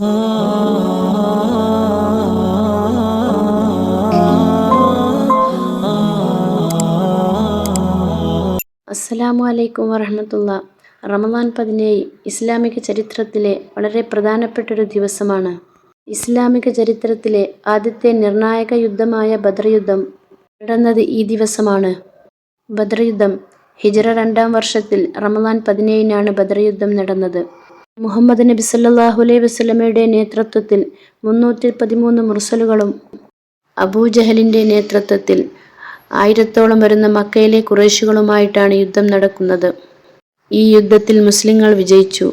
അസ്സലാമു അലൈക്കും വറഹമത്തുള്ള. റമദാൻ പതിനേഴ് ഇസ്ലാമിക ചരിത്രത്തിലെ വളരെ പ്രധാനപ്പെട്ട ഒരു ദിവസമാണ്. ഇസ്ലാമിക ചരിത്രത്തിലെ ആദ്യത്തെ നിർണായക യുദ്ധമായ ബദർ യുദ്ധം നടന്നത് ഈ ദിവസമാണ്. ബദർ യുദ്ധം ഹിജറ രണ്ടാം വർഷത്തിൽ റമദാൻ പതിനേഴിനാണ് ബദർ യുദ്ധം നടന്നത്. മുഹമ്മദ് നബി സല്ലാഹു അലൈഹി വസ്ലമയുടെ നേതൃത്വത്തിൽ മുന്നൂറ്റി പതിമൂന്ന് മുർസലുകളും അബൂജഹലിന്റെ നേതൃത്വത്തിൽ ആയിരത്തോളം വരുന്ന മക്കയിലെ കുറേശുകളുമായിട്ടാണ് യുദ്ധം നടക്കുന്നത്. ഈ യുദ്ധത്തിൽ മുസ്ലിങ്ങൾ വിജയിച്ചു.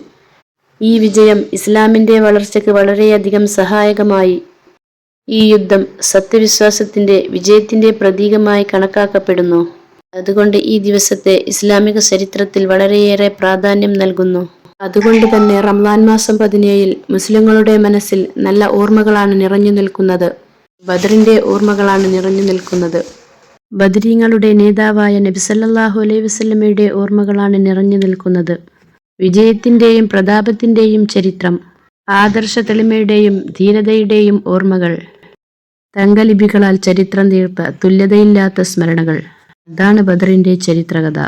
ഈ വിജയം ഇസ്ലാമിന്റെ വളർച്ചയ്ക്ക് വളരെയധികം സഹായകമായി. ഈ യുദ്ധം സത്യവിശ്വാസത്തിന്റെ വിജയത്തിന്റെ പ്രതീകമായി കണക്കാക്കപ്പെടുന്നു. അതുകൊണ്ട് ഈ ദിവസത്തെ ഇസ്ലാമിക ചരിത്രത്തിൽ വളരെയേറെ പ്രാധാന്യം നൽകുന്നു. അതുകൊണ്ട് തന്നെ റംസാൻ മാസം പതിനേഴിൽ മുസ്ലിങ്ങളുടെ മനസ്സിൽ നല്ല ഓർമ്മകളാണ് നിറഞ്ഞു നിൽക്കുന്നത്. ബദറിന്റെ ഓർമ്മകളാണ് നിറഞ്ഞു നിൽക്കുന്നത്. ബദരീങ്ങളുടെ നേതാവായ നബിസല്ലാഹു അലൈഹി വസല്ലമയുടെ ഓർമ്മകളാണ് നിറഞ്ഞു നിൽക്കുന്നത്. വിജയത്തിന്റെയും പ്രതാപത്തിന്റെയും ചരിത്രം ആദർശ തെളിമയുടെയും ധീരതയുടെയും ഓർമ്മകൾ തങ്കലിപികളാൽ ചരിത്രം തീർത്ത തുല്യതയില്ലാത്ത സ്മരണകൾ. അതാണ് ബദറിന്റെ ചരിത്രകഥ.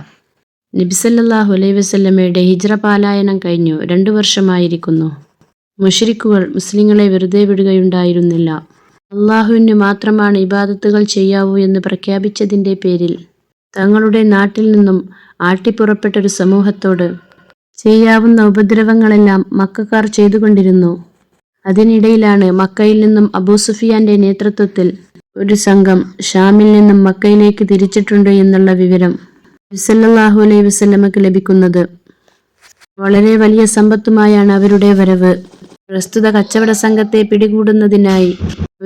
നബിസല്ലാഹു അലൈഹി വസല്ലമയുടെ ഹിജ്ര പാലായനം കഴിഞ്ഞു. രണ്ടു വർഷമായിരിക്കുന്നു. മുഷരിക്കുകൾ മുസ്ലിങ്ങളെ വെറുതെ വിടുകയുണ്ടായിരുന്നില്ല. അള്ളാഹുവിന് മാത്രമാണ് ഇബാദത്തുകൾ ചെയ്യാവൂ എന്ന് പ്രഖ്യാപിച്ചതിന്റെ പേരിൽ തങ്ങളുടെ നാട്ടിൽ നിന്നും ആട്ടിപ്പുറപ്പെട്ടൊരു സമൂഹത്തോട് ചെയ്യാവുന്ന ഉപദ്രവങ്ങളെല്ലാം മക്കാർ ചെയ്തുകൊണ്ടിരുന്നു. അതിനിടയിലാണ് മക്കയിൽ നിന്നും അബൂ സുഫിയാന്റെ നേതൃത്വത്തിൽ ഒരു സംഘം ഷാമിൽ നിന്നും മക്കയിലേക്ക് തിരിച്ചിട്ടുണ്ട് എന്നുള്ള വിവരം സല്ലല്ലാഹു അലൈ വസല്ലമക്ക് ലഭിക്കുന്നത്. വളരെ വലിയ സമ്പത്തുമായാണ് അവരുടെ വരവ്. പ്രസ്തുത കച്ചവട സംഘത്തെ പിടികൂടുന്നതിനായി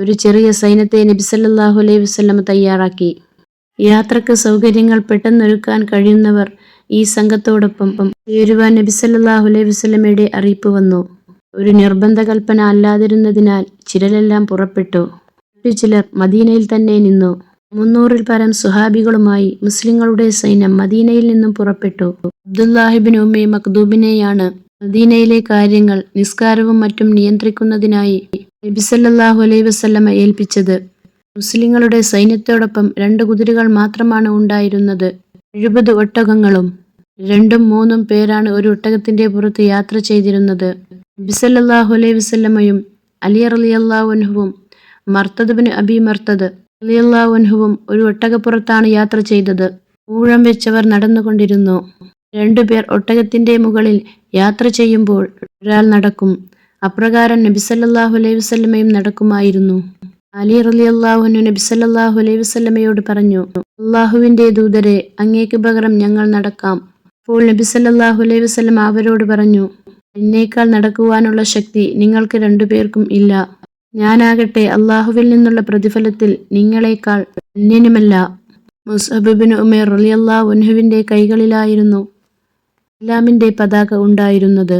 ഒരു ചെറിയ സൈന്യത്തെ നബിസല്ലാഹു അലൈഹി വസല്ലമ തയ്യാറാക്കി. യാത്രയ്ക്ക് സൗകര്യങ്ങൾ പെട്ടെന്നൊരുക്കാൻ കഴിയുന്നവർ ഈ സംഘത്തോടൊപ്പം ചേരുവാൻ നബിസല്ലാഹു അലൈഹി വസല്ലമയുടെ അറിയിപ്പ് വന്നു. ഒരു നിർബന്ധ കൽപ്പന അല്ലാതിരുന്നതിനാൽ ചിലരെല്ലാം പുറപ്പെട്ടു. മറ്റു ചിലർ മദീനയിൽ തന്നെ നിന്നു. മുന്നൂറിൽ പരം സുഹാബികളുമായി മുസ്ലിങ്ങളുടെ സൈന്യം മദീനയിൽ നിന്നും പുറപ്പെട്ടു. അബ്ദുല്ലാഹിബിൻ ഉമ്മി മഖ്ദൂബിനെയാണ് മദീനയിലെ കാര്യങ്ങൾ നിസ്കാരവും മറ്റും നിയന്ത്രിക്കുന്നതിനായി നബിസല്ലാഹു അലൈ വസല്ലമ ഏൽപ്പിച്ചത്. മുസ്ലിങ്ങളുടെ സൈന്യത്തോടൊപ്പം രണ്ട് കുതിരകൾ മാത്രമാണ് ഉണ്ടായിരുന്നത്. എഴുപത് ഒട്ടകങ്ങളും രണ്ടും മൂന്നും പേരാണ് ഒരു ഒട്ടകത്തിന്റെ പുറത്ത് യാത്ര ചെയ്തിരുന്നത്. നബിസല്ലാഹു അലൈ വസ്ല്ലമയും അലി റളിയല്ലാഹുവിനും മർത്തദ്ബിന് അബി മർത്തദ് റളിയല്ലാഹുവിനും ഒരു ഒട്ടകപ്പുറത്താണ് യാത്ര ചെയ്തത്. ഊഴം വെച്ചവർ നടന്നുകൊണ്ടിരുന്നു. രണ്ടുപേർ ഒട്ടകത്തിന്റെ മുകളിൽ യാത്ര ചെയ്യുമ്പോൾ ഒരാൾ നടക്കും. അപ്രകാരം നബിസല്ലാഹു അലൈഹി വസ്ലമയും നടക്കുമായിരുന്നു. അലി റളിയല്ലാഹുനു നബിസല്ലാഹു അലൈഹി വസ്ലമയോട് പറഞ്ഞു അള്ളാഹുവിന്റെ ദൂതരെ അങ്ങേക്ക് പകരം ഞങ്ങൾ നടക്കാം. അപ്പോൾ നബിസല്ലാഹു അലൈഹി വസ്ലം അവരോട് പറഞ്ഞു എന്നേക്കാൾ നടക്കുവാനുള്ള ശക്തി നിങ്ങൾക്ക് രണ്ടുപേർക്കും ഇല്ല. ഞാനാകട്ടെ അള്ളാഹുവിൽ നിന്നുള്ള പ്രതിഫലത്തിൽ നിങ്ങളെക്കാൾ അന്യനുമല്ല. മുസബിബിന് ഉമേർ റലിയല്ലാഹുവിന്റെ കൈകളിലായിരുന്നു ഇസ്ലാമിന്റെ പതാക ഉണ്ടായിരുന്നത്.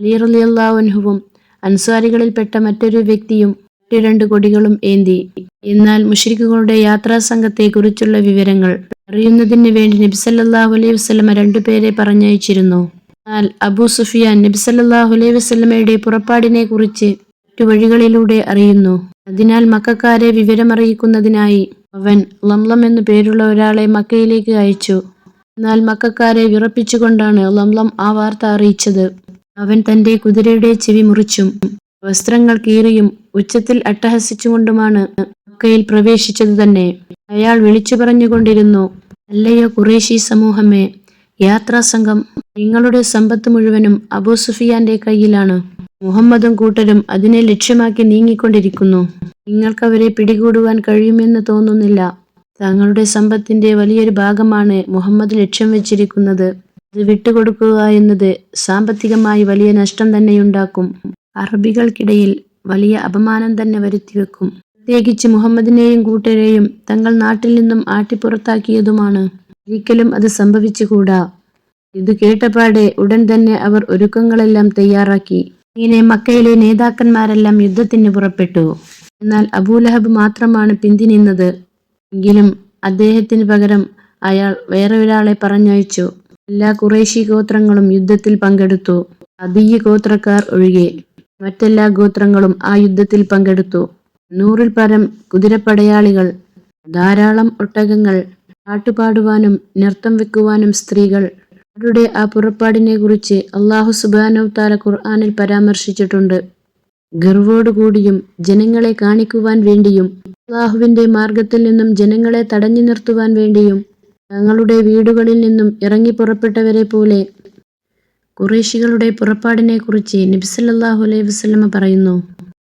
അലി റലിയല്ലാഹുവും അൻസാരികളിൽപ്പെട്ട മറ്റൊരു വ്യക്തിയും മറ്റു രണ്ട് കൊടികളും ഏന്തി. എന്നാൽ മുഷ്രിഖുകളുടെ യാത്രാ സംഘത്തെക്കുറിച്ചുള്ള വിവരങ്ങൾ അറിയുന്നതിന് വേണ്ടി നബിസല്ലാഹു അലൈഹി വസ്ലമ രണ്ടുപേരെ പറഞ്ഞയച്ചിരുന്നു. എന്നാൽ അബൂ സുഫിയാൻ നബിസല്ലാഹു അലൈഹി വസ്ലമയുടെ പുറപ്പാടിനെ കുറിച്ച് മറ്റു വഴികളിലൂടെ അറിയുന്നു. അതിനാൽ മക്കാരെ വിവരമറിയിക്കുന്നതിനായി അവൻ ലംലം എന്നു പേരുള്ള ഒരാളെ മക്കയിലേക്ക് അയച്ചു. എന്നാൽ മക്കാരെ വിറപ്പിച്ചുകൊണ്ടാണ് ലംലം ആ വാർത്ത അറിയിച്ചത്. അവൻ തന്റെ കുതിരയുടെ ചെവി മുറിച്ചും വസ്ത്രങ്ങൾ കീറിയും ഉച്ചത്തിൽ അട്ടഹസിച്ചുകൊണ്ടുമാണ് മക്കയിൽ പ്രവേശിച്ചത് തന്നെ. അയാൾ വിളിച്ചു പറഞ്ഞുകൊണ്ടിരുന്നു അല്ലയോ കുറേശി സമൂഹമേ യാത്രാ സംഘം നിങ്ങളുടെ സമ്പത്ത് മുഴുവനും അബൂ സുഫിയാന്റെ കയ്യിലാണ്. മുഹമ്മദും കൂട്ടരും അതിനെ ലക്ഷ്യമാക്കി നീങ്ങിക്കൊണ്ടിരിക്കുന്നു. നിങ്ങൾക്കവരെ പിടികൂടുവാൻ കഴിയുമെന്ന് തോന്നുന്നില്ല. തങ്ങളുടെ സമ്പത്തിന്റെ വലിയൊരു ഭാഗമാണ് മുഹമ്മദ് ലക്ഷ്യം വെച്ചിരിക്കുന്നത്. ഇത് വിട്ടുകൊടുക്കുക എന്നത് സാമ്പത്തികമായി വലിയ നഷ്ടം തന്നെയുണ്ടാക്കും. അറബികൾക്കിടയിൽ വലിയ അപമാനം തന്നെ വരുത്തിവെക്കും. പ്രത്യേകിച്ച് മുഹമ്മദിനെയും കൂട്ടരെയും തങ്ങൾ നാട്ടിൽ നിന്നും ആട്ടിപ്പുറത്താക്കിയതുമാണ്. ഒരിക്കലും അത് സംഭവിച്ചുകൂടാ. ഇത് കേട്ടപാടെ ഉടൻ തന്നെ അവർ ഒരുക്കങ്ങളെല്ലാം തയ്യാറാക്കി. ഇങ്ങനെ മക്കയിലെ നേതാക്കന്മാരെല്ലാം യുദ്ധത്തിന് പുറപ്പെട്ടു. എന്നാൽ അബൂലഹബ് മാത്രമാണ് പിന്തിനിന്നത്. എങ്കിലും അദ്ദേഹത്തിന് പകരം അയാൾ വേറെ ഒരാളെ പറഞ്ഞയച്ചു. എല്ലാ കുറേശി ഗോത്രങ്ങളും യുദ്ധത്തിൽ പങ്കെടുത്തു. അതീയ ഗോത്രക്കാർ ഒഴികെ മറ്റെല്ലാ ഗോത്രങ്ങളും ആ യുദ്ധത്തിൽ പങ്കെടുത്തു. നൂറിൽ പരം കുതിരപ്പടയാളികൾ ധാരാളം ഒട്ടകങ്ങൾ പാട്ടുപാടുവാനും നൃത്തം വെക്കുവാനും സ്ത്രീകൾ അവരുടെ ആ പുറപ്പാടിനെ കുറിച്ച് അള്ളാഹു സുബാനവ് താല ഖുർആാനിൽ പരാമർശിച്ചിട്ടുണ്ട്. ഗർവോടുകൂടിയും ജനങ്ങളെ കാണിക്കുവാൻ വേണ്ടിയും അള്ളാഹുവിന്റെ മാർഗത്തിൽ നിന്നും ജനങ്ങളെ തടഞ്ഞു നിർത്തുവാൻ വേണ്ടിയും തങ്ങളുടെ വീടുകളിൽ നിന്നും ഇറങ്ങി പുറപ്പെട്ടവരെ പോലെ കുറേശികളുടെ പുറപ്പാടിനെക്കുറിച്ച് നബിസല്ലാഹു അലൈഹി വസ്ലമ പറയുന്നു.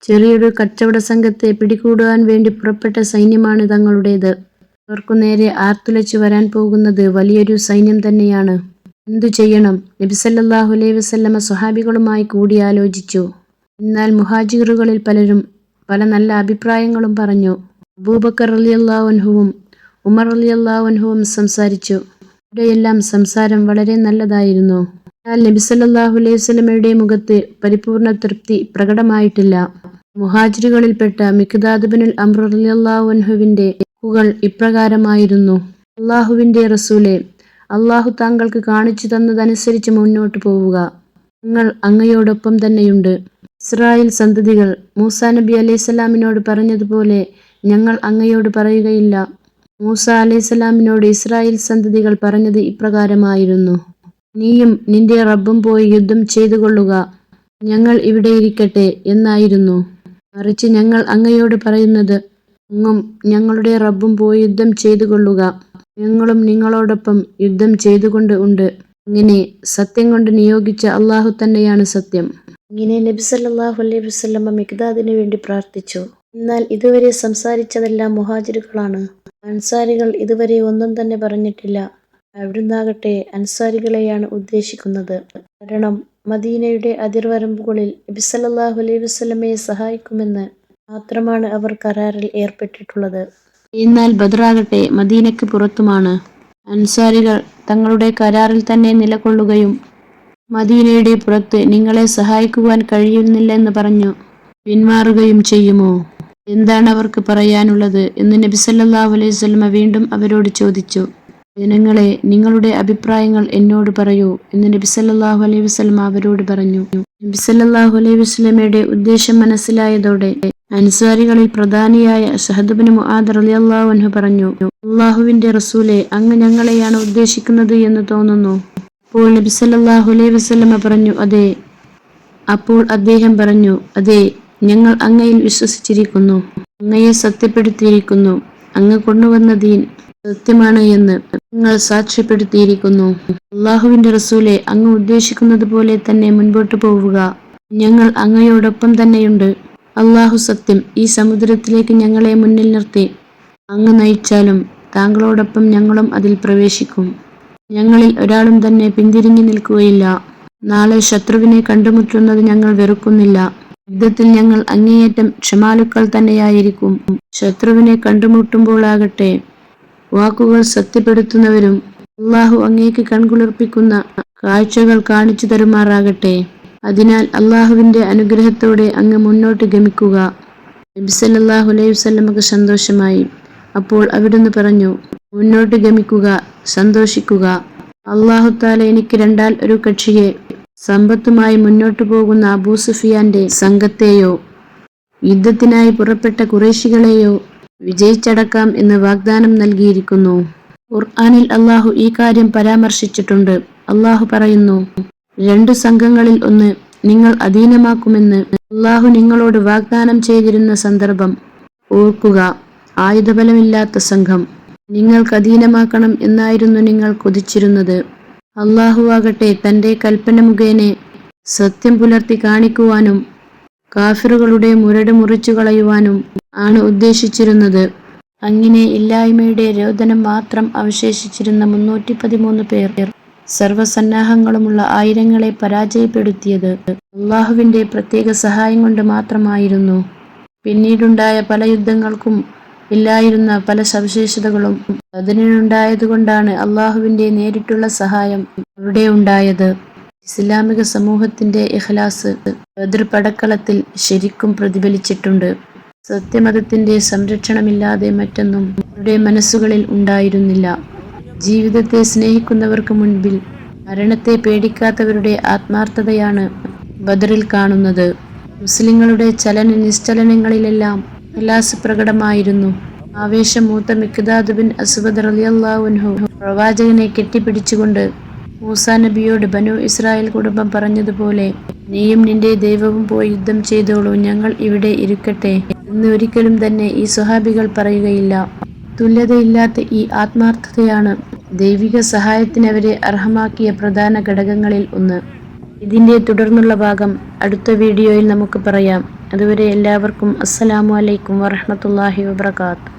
ചെറിയൊരു കച്ചവട സംഘത്തെ പിടികൂടുവാൻ വേണ്ടി പുറപ്പെട്ട സൈന്യമാണ് തങ്ങളുടേത്. അവർക്കു നേരെ ആർത്തുലച്ചു വരാൻ പോകുന്നത് വലിയൊരു സൈന്യം തന്നെയാണ്. എന്തു ചെയ്യണം? നബിസല്ലാഹു അലൈഹി വസല്ലമ സ്വഹാബികളുമായി കൂടിയാലോചിച്ചു. എന്നാൽ മുഹാജിറുകളിൽ പലരും പല നല്ല അഭിപ്രായങ്ങളും പറഞ്ഞു. അബൂബക്കർ അലി അള്ളാഹുൻഹുവും ഉമർ അലി അള്ളാഹുൻഹുവും സംസാരിച്ചു. ഇവിടെയെല്ലാം സംസാരം വളരെ നല്ലതായിരുന്നു. എന്നാൽ നബിസല്ലാഹു അലൈഹി വസ്ലമയുടെ മുഖത്ത് പരിപൂർണ തൃപ്തി പ്രകടമായിട്ടില്ല. മുഹാജിറുകളിൽപ്പെട്ട മിക്താദുബിനുൽ അമ്ര അലി അള്ളാഹുൻഹുവിന്റെ വാക്കുകൾ ഇപ്രകാരമായിരുന്നു. അള്ളാഹുവിന്റെ റസൂലെ അള്ളാഹു താങ്കൾക്ക് കാണിച്ചു തന്നതനുസരിച്ച് മുന്നോട്ട് പോവുക. ഞങ്ങൾ അങ്ങയോടൊപ്പം തന്നെയുണ്ട്. ഇസ്രായേൽ സന്തതികൾ മൂസാ നബി അലൈഹിസ്സലാമിനോട് പറഞ്ഞതുപോലെ ഞങ്ങൾ അങ്ങയോട് പറയുകയില്ല. മൂസ അലൈഹിസ്സലാമിനോട് ഇസ്രായേൽ സന്തതികൾ പറഞ്ഞത് ഇപ്രകാരമായിരുന്നു. നീയും നിന്റെ റബ്ബും പോയി യുദ്ധം ചെയ്തു കൊള്ളുക ഞങ്ങൾ ഇവിടെ ഇരിക്കട്ടെ എന്നായിരുന്നു. മറിച്ച് ഞങ്ങൾ അങ്ങയോട് പറയുന്നത് അങ്ങും ഞങ്ങളുടെ റബ്ബും പോയി യുദ്ധം ചെയ്തു കൊള്ളുക ഞങ്ങളും നിങ്ങളോടൊപ്പം യുദ്ധം ചെയ്തുകൊണ്ട് ഉണ്ട്. ഇങ്ങനെ സത്യം കൊണ്ട് നിയോഗിച്ച അള്ളാഹു തന്നെയാണ് സത്യം. ഇങ്ങനെ നബി സല്ലല്ലാഹു അലൈഹി വസ്ലമ്മ മിഗ്ദാദിനു വേണ്ടി പ്രാർത്ഥിച്ചു. എന്നാൽ ഇതുവരെ സംസാരിച്ചതെല്ലാം മുഹാജിറുകളാണ്. അൻസാരികൾ ഇതുവരെ ഒന്നും തന്നെ പറഞ്ഞിട്ടില്ല. അവിടുന്നാകട്ടെ അൻസാരികളെയാണ് ഉദ്ദേശിക്കുന്നത്. കാരണം മദീനയുടെ അതിർവരമ്പുകളിൽ നബി സല്ലല്ലാഹു അലൈഹി വസല്ലമയെ സഹായിക്കുമെന്ന് മാത്രമാണ് അവർ കരാറിൽ ഏർപ്പെട്ടിട്ടുള്ളത്. എന്നാൽ ബദറാകട്ടെ മദീനയ്ക്ക് പുറത്തുമാണ്. അൻസാരികൾ തങ്ങളുടെ കരാറിൽ തന്നെ നിലകൊള്ളുകയും മദീനയുടെ പുറത്ത് നിങ്ങളെ സഹായിക്കുവാൻ കഴിയുന്നില്ലെന്ന് പറഞ്ഞു. പിന്മാറുകയും ചെയ്യുമോ? എന്താണ് അവർക്ക് പറയാനുള്ളത്? എന്ന് നബി സല്ലല്ലാഹു അലൈഹി സ്വലമ വീണ്ടും അവരോട് ചോദിച്ചു. ജനങ്ങളെ നിങ്ങളുടെ അഭിപ്രായങ്ങൾ എന്നോട് പറയൂ എന്ന് നബി സല്ലല്ലാഹു അലൈഹി വസ്ലമ അവരോട് പറഞ്ഞു. നബി സല്ലല്ലാഹു അലൈഹി വസ്ലമയുടെ ഉദ്ദേശം മനസ്സിലായതോടെ അൻസാരികളിൽ പ്രധാനിയായ ഷഹദുബിന് മുആദ് റളിയല്ലാഹു അൻഹു പറഞ്ഞു അള്ളാഹുവിന്റെ റസൂലെ അങ്ങ് ഞങ്ങളെയാണ് ഉദ്ദേശിക്കുന്നത് എന്ന് തോന്നുന്നു. അപ്പോൾ നബി സല്ലല്ലാഹു അലൈഹി വസല്ലമ പറഞ്ഞു അതെ. അപ്പോൾ അദ്ദേഹം പറഞ്ഞു അതെ ഞങ്ങൾ അങ്ങയിൽ വിശ്വസിച്ചിരിക്കുന്നു അങ്ങയെ സത്യപ്പെടുത്തിയിരിക്കുന്നു അങ്ങ് കൊണ്ടുവന്ന ദീൻ സത്യമാണ് എന്ന് നിങ്ങൾ സാക്ഷ്യപ്പെടുത്തിയിരിക്കുന്നു. അള്ളാഹുവിന്റെ റസൂലെ അങ്ങ് ഉദ്ദേശിക്കുന്നത് പോലെ തന്നെ മുൻപോട്ട് പോവുക. ഞങ്ങൾ അങ്ങയോടൊപ്പം തന്നെയുണ്ട്. അള്ളാഹു സത്യം ഈ സമുദ്രത്തിലേക്ക് ഞങ്ങളെ മുന്നിൽ നിർത്തി. അങ്ങ് നയിച്ചാലും താങ്കളോടൊപ്പം ഞങ്ങളും അതിൽ പ്രവേശിക്കും. ഞങ്ങളിൽ ഒരാളും തന്നെ പിന്തിരിഞ്ഞു നിൽക്കുകയില്ല. നാളെ ശത്രുവിനെ കണ്ടുമുട്ടുന്നത് ഞങ്ങൾ വെറുക്കുന്നില്ല. യുദ്ധത്തിൽ ഞങ്ങൾ അങ്ങേയറ്റം ക്ഷമാലുക്കൾ തന്നെയായിരിക്കും. ശത്രുവിനെ കണ്ടുമുട്ടുമ്പോഴാകട്ടെ വാക്കുകൾ സത്യപ്പെടുത്തുന്നവരും അള്ളാഹു അങ്ങേക്ക് കൺകുളിർപ്പിക്കുന്ന കാഴ്ചകൾ കാണിച്ചു തരുമാറാകട്ടെ. അതിനാൽ അള്ളാഹുവിന്റെ അനുഗ്രഹത്തോടെ അങ്ങ് മുന്നോട്ട് ഗമിക്കുക. നബിസല്ലാഹു അലൈഹി വസ്ലമക്ക് സന്തോഷമായി. അപ്പോൾ അവിടുന്ന് പറഞ്ഞു മുന്നോട്ട് ഗമിക്കുക സന്തോഷിക്കുക. അള്ളാഹു താല എനിക്ക് രണ്ടാൽ ഒരു കക്ഷിയെ സമ്പത്തുമായി മുന്നോട്ടു പോകുന്ന അബൂ സുഫിയാന്റെ സംഘത്തെയോ യുദ്ധത്തിനായി പുറപ്പെട്ട കുറേശികളെയോ വിജയിച്ചടക്കാം എന്ന് വാഗ്ദാനം നൽകിയിരിക്കുന്നു. ഖുർആാനിൽ അള്ളാഹു ഈ കാര്യം പരാമർശിച്ചിട്ടുണ്ട്. അള്ളാഹു പറയുന്നു രണ്ടു സംഘങ്ങളിൽ ഒന്ന് നിങ്ങൾ അധീനമാക്കുമെന്ന് അള്ളാഹു നിങ്ങളോട് വാഗ്ദാനം ചെയ്തിരുന്ന സന്ദർഭം ഓർക്കുക. ആയുധബലമില്ലാത്ത സംഘം. നിങ്ങൾക്ക് അധീനമാക്കണം എന്നായിരുന്നു നിങ്ങൾ കൊതിച്ചിരുന്നത്. അള്ളാഹു ആകട്ടെ തന്റെ കൽപ്പന മുഖേനെ സത്യം പുലർത്തി കാണിക്കുവാനും കാഫിറുകളുടെ മുരട് മുറിച്ചു കളയുവാനും ആണ് ഉദ്ദേശിച്ചിരുന്നത്. അങ്ങനെ ഇല്ലായ്മയുടെ രോദനം മാത്രം അവശേഷിച്ചിരുന്ന മുന്നൂറ്റി പതിമൂന്ന് പേർ സർവസന്നാഹങ്ങളുമുള്ള ആയിരങ്ങളെ പരാജയപ്പെടുത്തിയത് അള്ളാഹുവിന്റെ പ്രത്യേക സഹായം കൊണ്ട് മാത്രമായിരുന്നു. പിന്നീടുണ്ടായ പല യുദ്ധങ്ങൾക്കും ഇല്ലായിരുന്ന പല സവിശേഷതകളും അതിനുണ്ടായതുകൊണ്ടാണ് അള്ളാഹുവിന്റെ നേരിട്ടുള്ള സഹായം അവിടെ ഉണ്ടായത്. ഇസ്ലാമിക സമൂഹത്തിന്റെ ഇഖ്ലാസ് ബദർ പടക്കളത്തിൽ ശരിക്കും പ്രതിഫലിച്ചിട്ടുണ്ട്. സത്യമതത്തിന്റെ സംരക്ഷണമില്ലാതെ മറ്റൊന്നും അവരുടെ മനസ്സുകളിൽ ഉണ്ടായിരുന്നില്ല. ജീവിതത്തെ സ്നേഹിക്കുന്നവർക്ക് മുൻപിൽ മരണത്തെ പേടിക്കാത്തവരുടെ ആത്മാർത്ഥതയാണ് ബദറിൽ കാണുന്നത്. മുസ്ലിങ്ങളുടെ ചലന നിശ്ചലനങ്ങളിലെല്ലാം ഇഖ്ലാസ് പ്രകടമായിരുന്നു ആവേശമൂത്ത മിക്ദാദ് ബിൻ അസ്വദ് റളിയല്ലാഹുൻഹു പ്രവാചകനെ കെട്ടിപ്പിടിച്ചുകൊണ്ട് മൂസാ നബിയോട് ബനു ഇസ്രായേൽ കുടുംബം പറഞ്ഞതുപോലെ നീയും നിന്റെ ദൈവവും പോയി യുദ്ധം ചെയ്തോളൂ ഞങ്ങൾ ഇവിടെ ഇരിക്കട്ടെ എന്ന് ഒരിക്കലും തന്നെ ഈ സ്വഹാബികൾ പറയുകയില്ല. തുല്യതയില്ലാത്ത ഈ ആത്മാർത്ഥതയാണ് ദൈവിക സഹായത്തിനവരെ അർഹമാക്കിയ പ്രധാന ഘടകങ്ങളിൽ ഒന്ന്. ഇതിന്റെ തുടർന്നുള്ള ഭാഗം അടുത്ത വീഡിയോയിൽ നമുക്ക് പറയാം. അതുവരെ എല്ലാവർക്കും അസ്സലാമു അലൈക്കും വറഹ്മത്തുള്ളാഹി വബർക്കാത്ത്